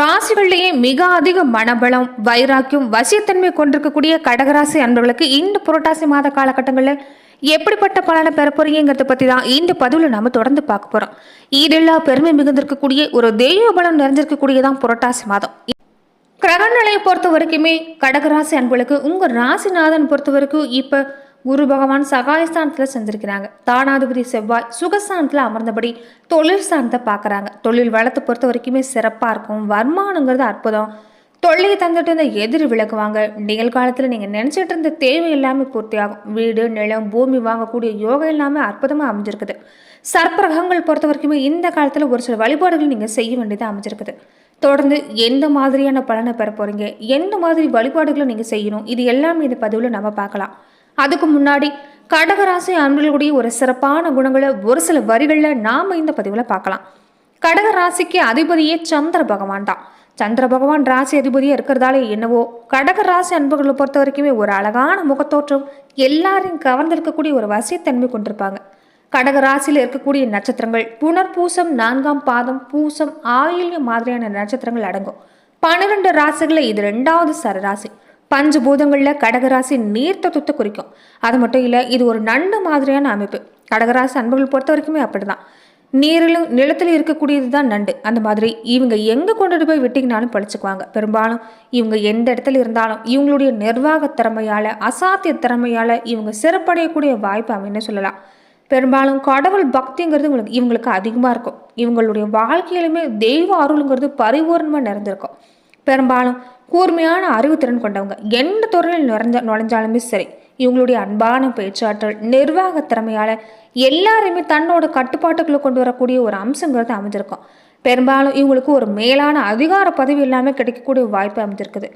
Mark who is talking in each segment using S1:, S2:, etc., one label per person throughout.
S1: ராசிகளிலேயே மிக அதிக மனபலம் வைராக்கியம் வசியத்தன்மை கொண்டிருக்கக்கூடிய கடகராசி அன்பர்களுக்கு இந்த புரட்டாசி மாத காலகட்டங்களில் எப்படிப்பட்ட பலனை பெற போறீங்கிறத பத்தி தான் இந்த பதிவில் நம்ம தொடர்ந்து பார்க்க போறோம். ஈடெல்லா பெருமை மிகுந்திருக்கக்கூடிய ஒரு தெய்வ பலம் நிறைஞ்சிருக்கக்கூடியதான் புரட்டாசி மாதம். கிரகநிலையை பொறுத்த வரைக்குமே கடகராசி அன்பர்களுக்கு உங்க ராசிநாதன் பொறுத்த வரைக்கும் இப்போ குரு பகவான் சகாயஸ்தானத்தில் செஞ்சிருக்கிறாங்க தானாதிபதி செவ்வாய் சுகஸ்தானத்தில் அமர்ந்தபடி தொழில் ஸ்தானத்தை பார்க்குறாங்க தொழில் வளத்தை பொறுத்த வரைக்குமே சிறப்பாக இருக்கும். வருமானங்கிறது அற்புதம். தொல்லையை தந்துட்டு இருந்த எதிரி விளக்குவாங்க நிகழ்காலத்தில் நீங்கள் நினச்சிட்டு இருந்த தேவை எல்லாமே பூர்த்தியாகும் வீடு நிலம் பூமி வாங்கக்கூடிய யோகம் எல்லாமே அற்புதமாக அமைஞ்சிருக்குது. சர்ப்பரகங்கள் பொறுத்த வரைக்குமே இந்த காலத்தில் ஒரு சில வழிபாடுகள் நீங்கள் செய்ய வேண்டியது அமைஞ்சிருக்குது. தொடர்ந்து எந்த மாதிரியான பலனை பெற போகிறீங்க எந்த மாதிரி வழிபாடுகளை நீங்கள் செய்யணும்? இது எல்லாமே இந்த பதிவில் நம்ம பார்க்கலாம். அதுக்கு முன்னாடி கடகராசி அன்பர்களுடைய ஒரு சிறப்பான குணங்களை ஒரு சில வரிகளில் நாம் இந்த பதிவில் பார்க்கலாம். கடக ராசிக்கு அதிபதியே சந்திர பகவான் தான். சந்திர பகவான் ராசி அதிபதியாக இருக்கிறதாலே என்னவோ கடக ராசி அன்பர்களை பொறுத்த வரைக்குமே ஒரு அழகான முகத்தோற்றம் எல்லாரையும் கவர்ந்திருக்கக்கூடிய ஒரு வசியத்தன்மை கொண்டிருப்பாங்க. கடக ராசியில் இருக்கக்கூடிய நட்சத்திரங்கள் புனர்பூசம் நான்காம் பாதம் பூசம் ஆயில்யம் மாதிரியான நட்சத்திரங்கள் அடங்கும். பன்னிரெண்டு ராசிகளில் இது ரெண்டாவது சரராசி. பஞ்சபூதங்களில் கடகராசி நீர் தத்துவத்தை குறிக்கும். அது மட்டும் இல்லை இது ஒரு நண்டு மாதிரியான அமைப்பு. கடகராசி அன்பர்கள் பொறுத்த வரைக்குமே அப்படிதான். நீரிலும் நிலத்தில் இருக்கக்கூடியது தான் நண்டு. அந்த மாதிரி இவங்க எங்கே கொண்டுட்டு போய் விட்டிங்கனாலும் பழிச்சுக்குவாங்க. பெரும்பாலும் இவங்க எந்த இடத்துல இருந்தாலும் இவங்களுடைய நிர்வாக திறமையால் அசாத்திய திறமையால் இவங்க சிறப்படையக்கூடிய வாய்ப்பு அமைன்னு சொல்லலாம். பெரும்பாலும் கடவுள் பக்திங்கிறது உங்களுக்கு இவங்களுக்கு அதிகமாக இருக்கும். இவங்களுடைய வாழ்க்கையிலுமே தெய்வ அருளுங்கிறது பரிபூர்ணமாக நிறைந்திருக்கும். பெரும்பாலும் கூர்மையான அறிவுத்திறன் கொண்டவங்க. எந்த துறையில் நுழைஞ்ச நுழைஞ்சாலுமே சரி இவங்களுடைய அன்பான பேச்சாற்றல் நிர்வாக திறமையால் எல்லாருமே தன்னோட கட்டுப்பாட்டுக்குள்ளே கொண்டு வரக்கூடிய ஒரு அம்சங்கிறது அமைஞ்சிருக்கும். பெரும்பாலும் இவங்களுக்கு ஒரு மேலான அதிகார பதவி இல்லாமல் கிடைக்கக்கூடிய வாய்ப்பு அமைஞ்சிருக்குது.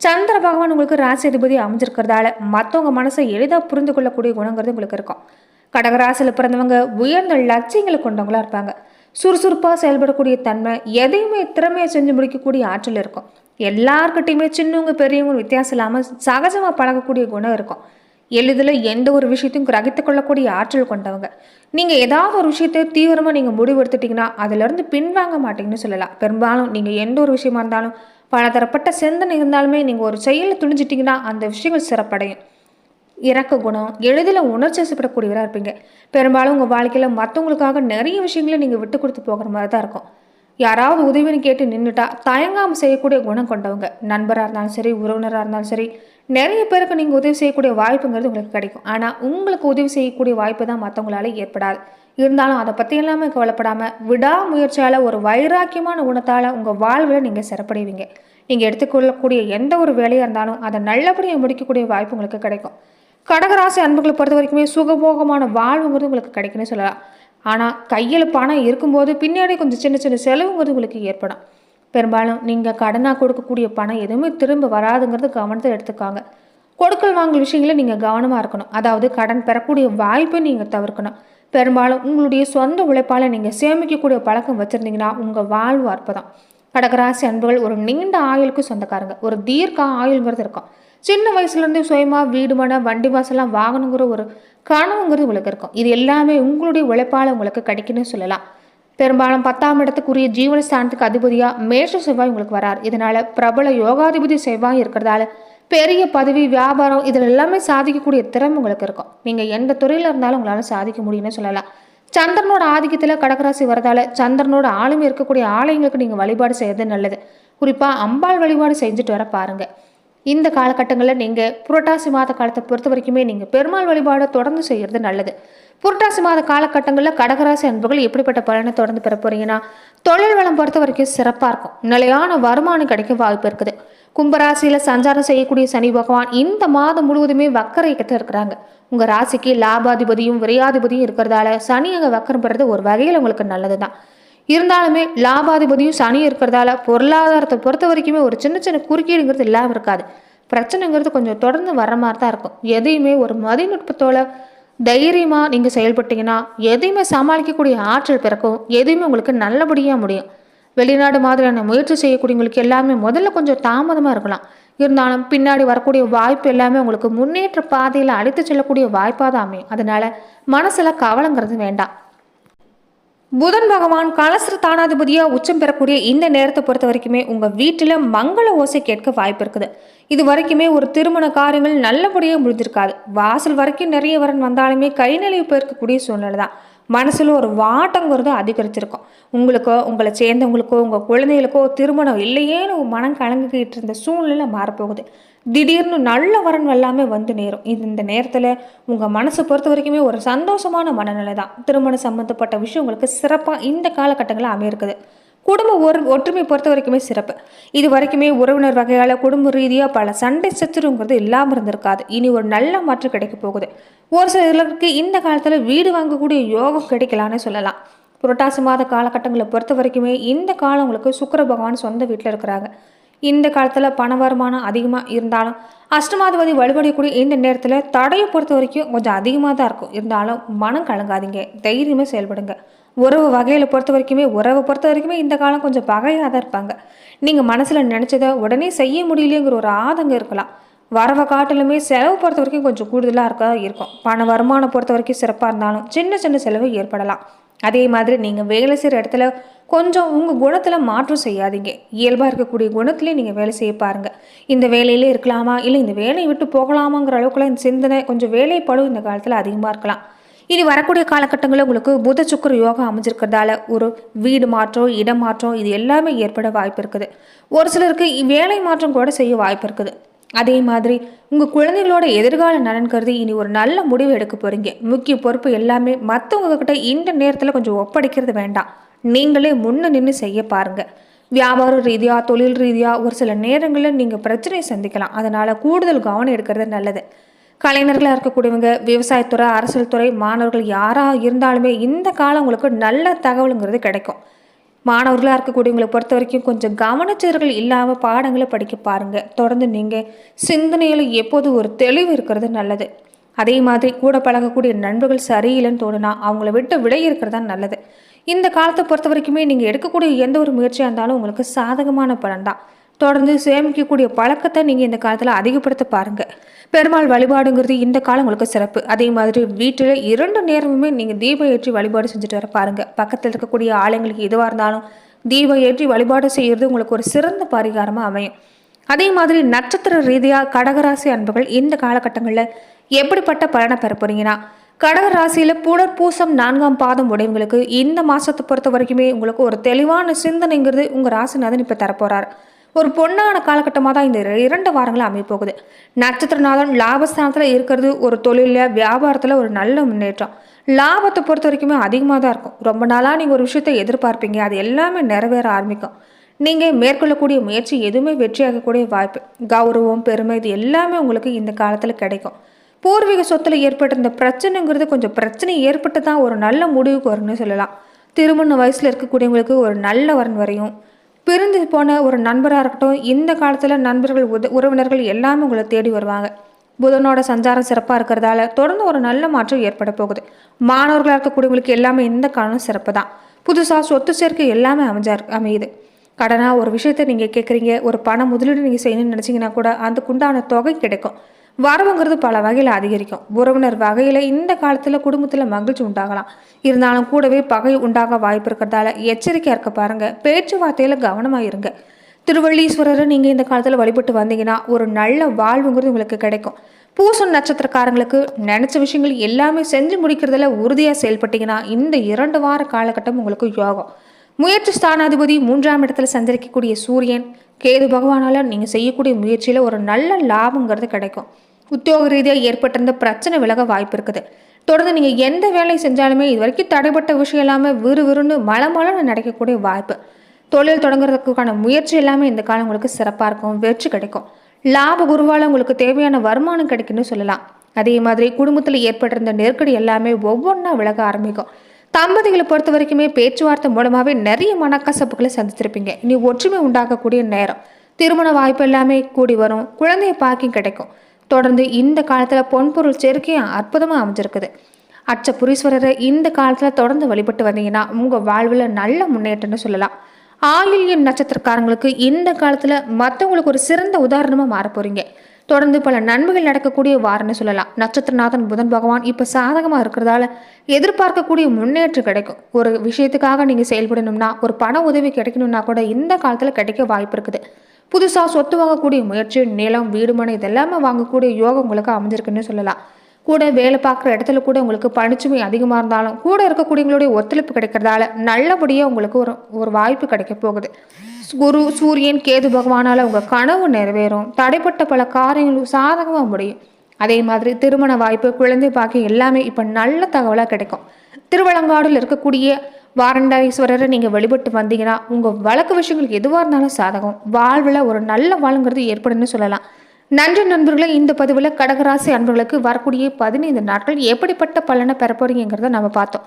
S1: சந்திர பகவான் உங்களுக்கு ராசிபதி அமைஞ்சிருக்கிறதால மற்றவங்க மனசை எளிதாக புரிந்து கொள்ளக்கூடிய குணங்கிறது உங்களுக்கு இருக்கும். கடகராசியில் பிறந்தவங்க உயர்ந்த லட்சியங்களை கொண்டவங்களா இருப்பாங்க. சுறுசுறுப்பாக செயல்படக்கூடிய தன்மை எதையுமே திறமையை செஞ்சு முடிக்கக்கூடிய ஆற்றல் இருக்கும். எல்லார்கிட்டையுமே சின்னவங்க பெரியவங்க வித்தியாசம் இல்லாமல் சகஜமாக பழகக்கூடிய குணம் இருக்கும். எளிதில் எந்த ஒரு விஷயத்தையும் கிரகித்து கொள்ளக்கூடிய ஆற்றல் கொண்டவங்க. நீங்கள் ஏதாவது ஒரு விஷயத்தை தீவிரமாக நீங்கள் முடிவெடுத்துட்டிங்கன்னா அதிலிருந்து பின்வாங்க மாட்டீங்கன்னு சொல்லலாம். பெரும்பாலும் நீங்கள் எந்த ஒரு விஷயமா இருந்தாலும் பலதரப்பட்ட சிந்தனை இருந்தாலுமே நீங்கள் ஒரு செயலை துணிஞ்சிட்டிங்கன்னா அந்த விஷயங்கள் சிறப்படையும். இறக்க குணம் எளிதில் உணர்ச்சி வசப்படக்கூடியவராக இருப்பீங்க. பெரும்பாலும் உங்கள் வாழ்க்கையில் மற்றவங்களுக்காக நிறைய விஷயங்களை நீங்கள் விட்டு கொடுத்து போகிற மாதிரி தான் இருக்கும். யாராவது உதவின்னு கேட்டு நின்றுட்டா தயங்காமல் செய்யக்கூடிய குணம் கொண்டவங்க. நண்பராக இருந்தாலும் சரி உறவினராக இருந்தாலும் சரி நிறைய பேருக்கு நீங்கள் உதவி செய்யக்கூடிய வாய்ப்புங்கிறது உங்களுக்கு கிடைக்கும். ஆனால் உங்களுக்கு உதவி செய்யக்கூடிய வாய்ப்பு தான் மற்றவங்களால ஏற்படாது. இருந்தாலும் அதை பற்றி எல்லாமே கவலைப்படாமல் விடாமுயற்சியால் ஒரு வைராக்கியமான குணத்தால் உங்கள் வாழ்வில் நீங்கள் சிறப்படைவீங்க. நீங்கள் எடுத்துக்கொள்ளக்கூடிய எந்த ஒரு வேலையாக இருந்தாலும் அதை நல்லபடியாக முடிக்கக்கூடிய வாய்ப்பு உங்களுக்கு கிடைக்கும். கடகராசி அன்புகளை பொறுத்த வரைக்குமே சுகபோகமான வாழ்வுங்கிறது உங்களுக்கு கிடைக்குன்னு சொல்லலாம். ஆனால் கையில் பணம் இருக்கும்போது பின்னாடி கொஞ்சம் சின்ன சின்ன செலவுங்கிறது உங்களுக்கு ஏற்படும். பெரும்பாலும் நீங்கள் கடனாக கொடுக்கக்கூடிய பணம் எதுவுமே திரும்ப வராதுங்கிறது கவனத்தை எடுத்துக்காங்க. கொடுக்கல் வாங்கல் விஷயங்களில் நீங்கள் கவனமாக இருக்கணும். அதாவது கடன் பெறக்கூடிய வாய்ப்பை நீங்கள் தவிர்க்கணும். பெரும்பாலும் உங்களுடைய சொந்த உழைப்பால் நீங்கள் சேமிக்கக்கூடிய பழக்கம் வச்சுருந்தீங்கன்னா உங்கள் வாழ்வு அற்புதம். கடகராசி அன்புகள் ஒரு நீண்ட ஆயுளுக்கு சொந்தக்காரங்க. ஒரு தீர்க்க ஆயுள்ங்கிறது இருக்கும். சின்ன வயசுலேருந்தே சுயமாக வீடு மன வண்டி வாசலாம் வாங்கணுங்கிற ஒரு கனவுங்கிறது உங்களுக்கு இருக்கும். இது எல்லாமே உங்களுடைய உழைப்பால் உங்களுக்கு கிடைக்குன்னு சொல்லலாம். பெரும்பாலும் பத்தாம் இடத்துக்குரிய ஜீவனஸ்தானத்துக்கு அதிபதியாக மேஷ செவ்வாய் உங்களுக்கு வரார். இதனால் பிரபல யோகாதிபதி செவ்வாய் இருக்கிறதால பெரிய பதவி வியாபாரம் இதில் எல்லாமே சாதிக்கக்கூடிய திறமை உங்களுக்கு இருக்கும். நீங்கள் எந்த துறையில் இருந்தாலும் உங்களால் சாதிக்க முடியும்னு சொல்லலாம். சந்திரனோட ஆதிக்கத்தில் கடகராசி வரதால சந்திரனோட ஆளுமை இருக்கக்கூடிய ஆலயங்களுக்கு நீங்கள் வழிபாடு செய்யறது நல்லது. குறிப்பாக அம்பாள் வழிபாடு செஞ்சுட்டு வர பாருங்கள் இந்த காலகட்டங்களில் நீங்கள் புரட்டாசி மாத காலத்தை பொறுத்த வரைக்குமே நீங்கள் பெருமாள் வழிபாடை தொடர்ந்து செய்கிறது நல்லது. புரட்டாசி மாத காலகட்டங்களில் கடகராசி அன்புகள் எப்படிப்பட்ட பலனை தொடர்ந்து பெற போறீங்கன்னா தொழில் வளம் பொறுத்த வரைக்கும் சிறப்பாக இருக்கும். நிலையான வருமானம் கிடைக்க வாய்ப்பு இருக்குது. கும்பராசியில் சஞ்சாரம் செய்யக்கூடிய சனி பகவான் இந்த மாதம் முழுவதுமே வக்கர இயக்கத்தில் இருக்கிறாங்க. உங்கள் ராசிக்கு லாபாதிபதியும் விரையாதிபதியும் இருக்கிறதால சனி அங்கே வக்கரம் பெறது ஒரு வகையில் உங்களுக்கு நல்லது தான் இருந்தாலுமே லாபாதிபதியும் சனி இருக்கிறதால பொருளாதாரத்தை பொறுத்த வரைக்குமே ஒரு சின்ன சின்ன குறுக்கீடுங்கிறது இல்லாமல் இருக்காது. பிரச்சனைங்கிறது கொஞ்சம் தொடர்ந்து வர மாதிரி தான் இருக்கும். எதையுமே ஒரு மதிநுட்பத்தோட தைரியமாக நீங்கள் செயல்பட்டீங்கன்னா எதையுமே சமாளிக்கக்கூடிய ஆற்றல் பிறக்கும். எதையுமே உங்களுக்கு நல்லபடியாக முடியும். வெளிநாடு மாதிரியான முயற்சி செய்யக்கூடியவங்களுக்கு எல்லாமே முதல்ல கொஞ்சம் தாமதமாக இருக்கலாம். இருந்தாலும் பின்னாடி வரக்கூடிய வாய்ப்பு எல்லாமே உங்களுக்கு முன்னேற்ற பாதையில் அழைத்து செல்லக்கூடிய வாய்ப்பாக தான் அமையும். அதனால் மனசில் கவலைங்கிறது வேண்டாம். புதன் பகவான் கலசர தானாதிபதியா உச்சம் பெறக்கூடிய இந்த நேரத்தை பொறுத்த வரைக்குமே உங்க வீட்டில் மங்கள ஓசை கேட்க வாய்ப்பு இருக்குது. இது வரைக்குமே ஒரு திருமண காரியங்கள் நல்லபடியாக முடிஞ்சிருக்காது. வாசல் வரைக்கும் நிறைய வரன் வந்தாலுமே கை போயிருக்கக்கூடிய சூழ்நிலை தான். மனசில் ஒரு வாட்டங்கிறது அதிகரிச்சிருக்கும். உங்களுக்கோ உங்களை சேர்ந்தவங்களுக்கோ உங்கள் குழந்தைகளுக்கோ திருமணம் இல்லையேன்னு மனம் கலங்கிக்கிட்டு இருந்த சூழ்நிலை மாறப்போகுது. திடீர்னு நல்ல வரன் எல்லாமே வந்து நேரும். இது இந்த நேரத்தில் உங்கள் மனசை பொறுத்த வரைக்குமே ஒரு சந்தோஷமான மனநிலை தான். திருமணம் சம்மந்தப்பட்ட விஷயம் உங்களுக்கு சிறப்பாக இந்த காலகட்டங்களில் அமையிருக்குது. குடும்ப ஒரு ஒற்றுமை பொறுத்த வரைக்குமே சிறப்பு. இது வரைக்குமே உறவினர் வகையால் குடும்ப ரீதியாக பல சண்டை சத்துருங்கிறது இல்லாமல் இருந்திருக்காது. இனி ஒரு நல்ல மாற்றம் கிடைக்க போகுது. ஒரு சிலருக்கு இந்த காலத்தில் வீடு வாங்கக்கூடிய யோகம் கிடைக்கலான்னு சொல்லலாம். புரட்டாசி மாத காலகட்டங்களை பொறுத்த வரைக்குமே இந்த காலம் உங்களுக்கு சுக்கர பகவான் சொந்த வீட்டில் இருக்கிறாங்க. இந்த காலத்தில் பண வருமானம் அதிகமாக இருந்தாலும் அஷ்டமாதிபதி வழிபடக்கூடிய இந்த நேரத்தில் தடையை பொறுத்த வரைக்கும் கொஞ்சம் அதிகமாக தான் இருக்கும். இருந்தாலும் மனம் கலங்காதீங்க. தைரியமாக செயல்படுங்க. உறவு வகையில் பொறுத்த வரைக்குமே உறவை பொறுத்த வரைக்குமே இந்த காலம் கொஞ்சம் பகையாக தான் இருப்பாங்க. நீங்கள் மனசில் நினச்சதை உடனே செய்ய முடியலையேங்கிற ஒரு ஆதங்கம் இருக்கலாம். வரவை காட்டிலுமே செலவு பொறுத்த வரைக்கும் கொஞ்சம் கூடுதலாக இருக்க இருக்கும். பண வருமானம் பொறுத்த வரைக்கும் சிறப்பாக இருந்தாலும் சின்ன சின்ன செலவு ஏற்படலாம். அதே மாதிரி நீங்கள் வேலை செய்கிற இடத்துல கொஞ்சம் உங்கள் குணத்தில் மாற்றம் செய்யாதீங்க. இயல்பாக இருக்கக்கூடிய குணத்திலே நீங்கள் வேலை செய்ய பாருங்கள் இந்த வேலையிலே இருக்கலாமா? இல்லை இந்த வேலையை விட்டு போகலாமாங்கிற அளவுக்குலாம் இந்த சிந்தனை கொஞ்சம் வேலைப்படும் இந்த காலத்தில் அதிகமாக இருக்கலாம். இனி வரக்கூடிய காலகட்டங்களில் உங்களுக்கு புத சுக்கர யோகம் அமைஞ்சிருக்கிறதால ஒரு வீடு மாற்றம் இடம் மாற்றம் இது எல்லாமே ஏற்பட வாய்ப்பு இருக்குது. ஒரு சிலருக்கு வேலை மாற்றம் கூட செய்ய வாய்ப்பு இருக்குது. அதே மாதிரி உங்கள் குழந்தைகளோட எதிர்கால நலன் கருதி இனி ஒரு நல்ல முடிவு எடுக்க போகிறீங்க முக்கிய பொறுப்பு எல்லாமே மற்றவங்க கிட்ட இந்த நேரத்தில் கொஞ்சம் ஒப்படைக்கிறது வேண்டாம். நீங்களே முன்ன நின்று செய்ய பாருங்கள் வியாபார ரீதியாக தொழில் ரீதியாக ஒரு சில நேரங்களில் நீங்கள் பிரச்சனையை சந்திக்கலாம். அதனால் கூடுதல் கவனம் எடுக்கிறது நல்லது. கலைஞர்களாக இருக்கக்கூடியவங்க விவசாயத்துறை அரசியல் துறை மாணவர்கள் யாராக இருந்தாலுமே இந்த காலம் உங்களுக்கு நல்ல தகவலுங்கிறது கிடைக்கும். மாணவர்களாக இருக்கக்கூடியவங்களை பொறுத்த வரைக்கும் கொஞ்சம் கவனச்சீர்கள் இல்லாமல் பாடங்களை படிக்க பாருங்கள் தொடர்ந்து நீங்கள் சிந்தனையில் எப்போது ஒரு தெளிவு இருக்கிறது நல்லது. அதே மாதிரி கூட பழகக்கூடிய நண்பர்கள் சரியில்லைன்னு தோணுனா அவங்கள விட்டு விலகி இருக்கிறது தான் நல்லது. இந்த காலத்தை பொறுத்த வரைக்குமே நீங்கள் எடுக்கக்கூடிய எந்த ஒரு முயற்சியாக இருந்தாலும் உங்களுக்கு சாதகமான பலன் தான். தொடர்ந்து சேமிக்கக்கூடிய பழக்கத்தை நீங்கள் இந்த காலத்தில் அதிகப்படுத்த பாருங்கள் பெருமாள் வழிபாடுங்கிறது இந்த காலம் உங்களுக்கு சிறப்பு. அதே மாதிரி வீட்டில் இரண்டு நேரமுமே நீங்கள் தீபம் ஏற்றி வழிபாடு செஞ்சுட்டு வர பாருங்கள் பக்கத்தில் இருக்கக்கூடிய ஆலயங்களுக்கு எதுவாக இருந்தாலும் தீபம் ஏற்றி வழிபாடு செய்கிறது உங்களுக்கு ஒரு சிறந்த பரிகாரமாக அமையும். அதே மாதிரி நட்சத்திர ரீதியாக கடகராசி அன்புகள் இந்த காலகட்டங்களில் எப்படிப்பட்ட பலனை பெற போறீங்கன்னா கடக ராசியில் புனர் பூசம் நான்காம் பாதம் உடையவங்களுக்கு இந்த மாதத்தை பொறுத்த வரைக்குமே உங்களுக்கு ஒரு தெளிவான சிந்தனைங்கிறது உங்கள் ராசிநாதன் இப்போ தரப்போகிறார் ஒரு பொன்னான காலகட்டமாக தான் இந்த இரண்டு வாரங்களும் அமைப்போகுது நட்சத்திரநாதன் லாபஸ்தானத்தில் இருக்கிறது ஒரு தொழிலில் வியாபாரத்தில் ஒரு நல்ல முன்னேற்றம். லாபத்தை பொறுத்த வரைக்குமே அதிகமாக தான் இருக்கும். ரொம்ப நாளாக நீங்கள் ஒரு விஷயத்தை எதிர்பார்ப்பீங்க அது எல்லாமே நிறைவேற ஆரம்பிக்கும். நீங்கள் மேற்கொள்ளக்கூடிய முயற்சி எதுவுமே வெற்றியாகக்கூடிய வாய்ப்பு. கௌரவம் பெருமை இது எல்லாமே உங்களுக்கு இந்த காலத்தில் கிடைக்கும். பூர்வீக சொத்தில் ஏற்பட்டிருந்த பிரச்சனைங்கிறது கொஞ்சம் பிரச்சனை ஏற்பட்டு தான் ஒரு நல்ல முடிவுக்கு வரும்னு சொல்லலாம். திருமண வயசில் இருக்கக்கூடியவங்களுக்கு ஒரு நல்ல வரன் வரையும். பிரிந்து போன ஒரு நண்பராக இருக்கட்டும் இந்த காலத்தில் நண்பர்கள் உத உறவினர்கள் எல்லாமே உங்களை தேடி வருவாங்க. புதனோட சஞ்சாரம் சிறப்பாக இருக்கிறதால தொடர்ந்து ஒரு நல்ல மாற்றம் ஏற்பட போகுது. மாணவர்களாக இருக்கக்கூடியவங்களுக்கு எல்லாமே இந்த காலம் சிறப்பு தான் புதுசாக சொத்து சேர்க்கை எல்லாமே அமைஞ்சா அமையுது. கடனாக ஒரு விஷயத்தை நீங்கள் கேட்குறீங்க ஒரு பண முதலீடு நீங்கள் செய்யணும்னு நினச்சிங்கன்னா கூட அதுக்குண்டான தொகை கிடைக்கும். வரவுங்கிறது பல வகையில் அதிகரிக்கும். உறவினர் வகையில் இந்த காலத்தில் குடும்பத்தில் மகிழ்ச்சி உண்டாகலாம். இருந்தாலும் கூடவே பகை உண்டாக வாய்ப்பு இருக்கிறதால எச்சரிக்கையாக இருக்க பாருங்கள் பேச்சுவார்த்தையில் கவனமாக இருங்க. திருவள்ளீஸ்வரரை நீங்கள் இந்த காலத்தில் வழிபட்டு வந்தீங்கன்னா ஒரு நல்ல வாழ்வுங்கிறது உங்களுக்கு கிடைக்கும். பூசம் நட்சத்திரக்காரங்களுக்கு நினச்ச விஷயங்கள் எல்லாமே செஞ்சு முடிக்கிறதுல உறுதியாக செயல்பட்டீங்கன்னா இந்த இரண்டு வார காலகட்டம் உங்களுக்கு யோகம். முயற்சி ஸ்தானாதிபதி மூன்றாம் இடத்துல சந்தரிக்கக்கூடிய சூரியன் கேது பகவானால் நீங்கள் செய்யக்கூடிய முயற்சியில் ஒரு நல்ல லாபங்கிறது கிடைக்கும். உத்தியோக ரீதியாக ஏற்பட்டிருந்த பிரச்சனை விலக வாய்ப்பு இருக்குது. தொடர்ந்து நீங்கள் எந்த வேலை செஞ்சாலுமே இது வரைக்கும் தடைப்பட்ட விஷயம் எல்லாமே விறுவிறுன்னு மலமலன்னு நடக்கக்கூடிய வாய்ப்பு. தொழில் தொடங்குறதுக்கான முயற்சி எல்லாமே இந்த காலம் உங்களுக்கு சிறப்பாக இருக்கும் வெற்றி கிடைக்கும். லாப குருவால் உங்களுக்கு தேவையான வருமானம் கிடைக்குன்னு சொல்லலாம். அதே மாதிரி குடும்பத்தில் ஏற்பட்டிருந்த நெருக்கடி எல்லாமே ஒவ்வொன்றா விலக ஆரம்பிக்கும். தம்பதிகளை பொறுத்த வரைக்குமே பேச்சுவார்த்தை மூலமாகவே நிறைய மனக்கசப்புகளை சந்திச்சிருப்பீங்க இனி ஒற்றுமை உண்டாக்கக்கூடிய நேரம். திருமண வாய்ப்பு எல்லாமே கூடி வரும். குழந்தைய பாக்கியம் கிடைக்கும். தொடர்ந்து இந்த காலத்தில் பொன்பொருள் சேர்க்கையும் அற்புதமாக அமைஞ்சிருக்குது. அச்ச புரீஸ்வரரை இந்த காலத்தில் தொடர்ந்து வழிபட்டு வந்தீங்கன்னா உங்கள் வாழ்வில் நல்ல முன்னேற்றம்னு சொல்லலாம். ஆயில்யம் நட்சத்திரக்காரங்களுக்கு இந்த காலத்தில் மற்றவங்களுக்கு ஒரு சிறந்த உதாரணமாக மாற போகிறீங்க தொடர்ந்து பல நன்மைகள் நடக்கக்கூடிய வாரம்னு சொல்லலாம். நட்சத்திரநாதன் புதன் பகவான் இப்போ சாதகமாக இருக்கிறதால எதிர்பார்க்கக்கூடிய முன்னேற்றம் கிடைக்கும். ஒரு விஷயத்துக்காக நீங்கள் செயல்படணும்னா ஒரு பண உதவி கிடைக்கணும்னா கூட இந்த காலத்தில் கிடைக்க வாய்ப்பு இருக்குது. புதுசாக சொத்து வாங்கக்கூடிய முயற்சி நிலம் வீடுமனை இதெல்லாமே வாங்கக்கூடிய யோகம் உங்களுக்கு அமைஞ்சிருக்குன்னு சொல்லலாம். கூட வேலை பார்க்குற இடத்துல கூட உங்களுக்கு பணிச்சுமை அதிகமாக இருந்தாலும் கூட இருக்கக்கூடியவங்களுடைய ஒத்துழைப்பு கிடைக்கிறதால நல்லபடியாக உங்களுக்கு ஒரு ஒரு வாய்ப்பு கிடைக்க போகுது. குரு சூரியன் கேது பகவானால் உங்கள் கனவு நிறைவேறும். தடைப்பட்ட பல காரியங்களும் சாதகமாக முடியும். அதே மாதிரி திருமண வாய்ப்பு குழந்தை பாக்கியம் எல்லாமே இப்போ நல்ல தகவலாக கிடைக்கும். திருவலங்காடில் இருக்கக்கூடிய வாரண்டாஈஸ்வரரை நீங்கள் வழிபட்டு வந்தீங்கன்னா உங்கள் வழக்கு விஷயங்களுக்கு எதுவாக இருந்தாலும் சாதகம். வாழ்வில் ஒரு நல்ல வாழ்ங்கிறது ஏற்படும்னு சொல்லலாம். நன்றி நண்பர்களே இந்த பதிவில் கடகராசி அன்பர்களுக்கு வரக்கூடிய பதினைந்து நாட்கள் எப்படிப்பட்ட பலனை பெற போறீங்கிறத நம்ம பார்த்தோம்.